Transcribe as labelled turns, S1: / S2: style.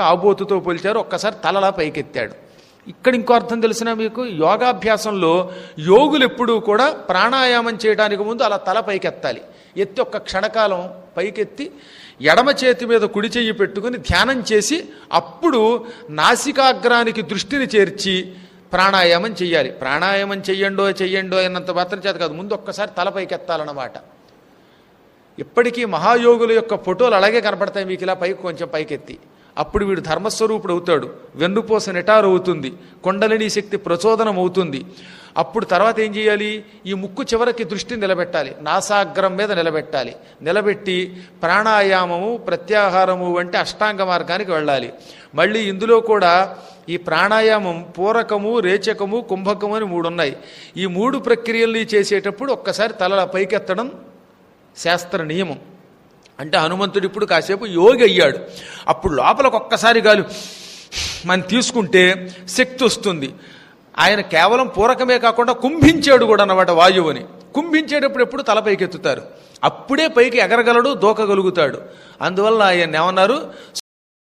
S1: ఆబోతుతో పోల్చారు ఒక్కసారి తలలా పైకెత్తాడు. ఇక్కడ ఇంకో అర్థం తెలిసిన మీకు యోగాభ్యాసంలో యోగులు ఎప్పుడూ కూడా ప్రాణాయామం చేయడానికి ముందు అలా తల పైకెత్తాలి. ఎత్తి ఒక్క క్షణకాలం పైకెత్తి ఎడమ చేతి మీద కుడి చెయ్యి పెట్టుకుని ధ్యానం చేసి అప్పుడు నాసికాగ్రానికి దృష్టిని చేర్చి ప్రాణాయామం చేయాలి ప్రాణాయామం చెయ్యండో చెయ్యండో అన్నంత మాత్రం చేత కాదు. ముందు ఒక్కసారి తల పైకెత్తాలన్నమాట. ఇప్పటికీ మహాయోగుల యొక్క ఫోటోలు అలాగే కనపడతాయి మీకు ఇలా పైకి కొంచెం పైకెత్తి. అప్పుడు వీడు ధర్మస్వరూపుడు అవుతాడు వెన్నుపోస నిటారు అవుతుంది కొండలిని శక్తి ప్రచోదనం అవుతుంది. అప్పుడు తర్వాత ఏం చేయాలి? ఈ ముక్కు చివరికి దృష్టి నిలబెట్టాలి నాసాగ్రం మీద నిలబెట్టాలి. నిలబెట్టి ప్రాణాయామము ప్రత్యాహారము వంటి అష్టాంగ మార్గానికి వెళ్ళాలి. మళ్ళీ ఇందులో కూడా ఈ ప్రాణాయామం పూరకము రేచకము కుంభకము అని మూడు ఉన్నాయి ఈ మూడు ప్రక్రియల్ని చేసేటప్పుడు ఒక్కసారి తల పైకెత్తడం శాస్త్ర నియమం. అంటే హనుమంతుడు ఇప్పుడు కాసేపు యోగి అయ్యాడు. అప్పుడు లోపలకు ఒక్కసారి గాలి మనం తీసుకుంటే శక్తి వస్తుంది. ఆయన కేవలం పూరకమే కాకుండా కుంభించాడు కూడా అన్నమాట వాయువుని. కుంభించేటప్పుడు ఎప్పుడు తల పైకెత్తుతారు. అప్పుడే పైకి ఎగరగలడు దూకగలుగుతాడు. అందువల్ల ఆయన ఏమన్నారు?